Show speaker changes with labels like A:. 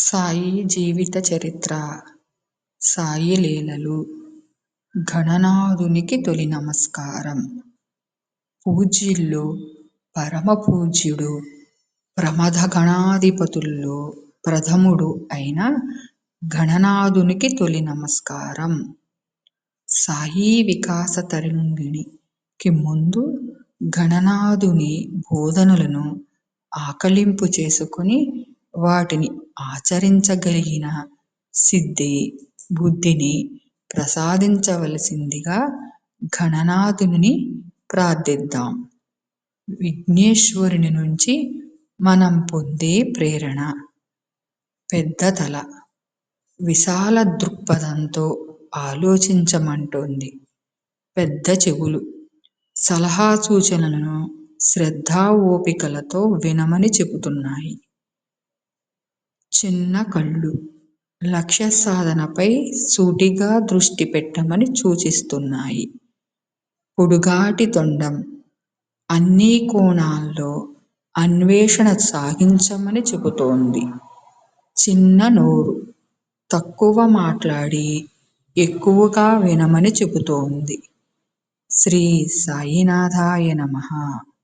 A: సాయి జీవిత చరిత్ర సాయి లీలలు గణనాథునికి తొలి నమస్కారం. పూజ్యుల్లో పరమపూజ్యుడు ప్రమథగణాధిపతుల్లో ప్రథముడు అయిన గణనాథునికి తొలి నమస్కారం. సాయి వికాస తరంగిణికి ముందు గణనాథుని బోధనలను ఆకళింపు చేసుకుని వాటిని ఆచరించగలిగిన సిద్ధి బుద్ధిని ప్రసాదించవలసిందిగా గణనాథుని ప్రార్థిద్దాం. విఘ్నేశ్వరుని నుంచి మనం పొందే ప్రేరణ పెద్ద తల విశాల దృక్పథంతో ఆలోచించమంటోంది. పెద్ద చెవులు సలహా సూచనలను శ్రద్ధా ఓపికలతో వినమని చెబుతున్నాయి. చిన్న కళ్ళు. లక్ష్య సాధనపై సూటిగా దృష్టి పెట్టమని సూచిస్తున్నాయి. పొడుగాటి తొండం. అన్ని కోణాల్లో అన్వేషణ సాగించమని చెబుతోంది. చిన్న నోరు. తక్కువ మాట్లాడి ఎక్కువగా వినమని చెబుతోంది. శ్రీ సాయినాథాయ నమః.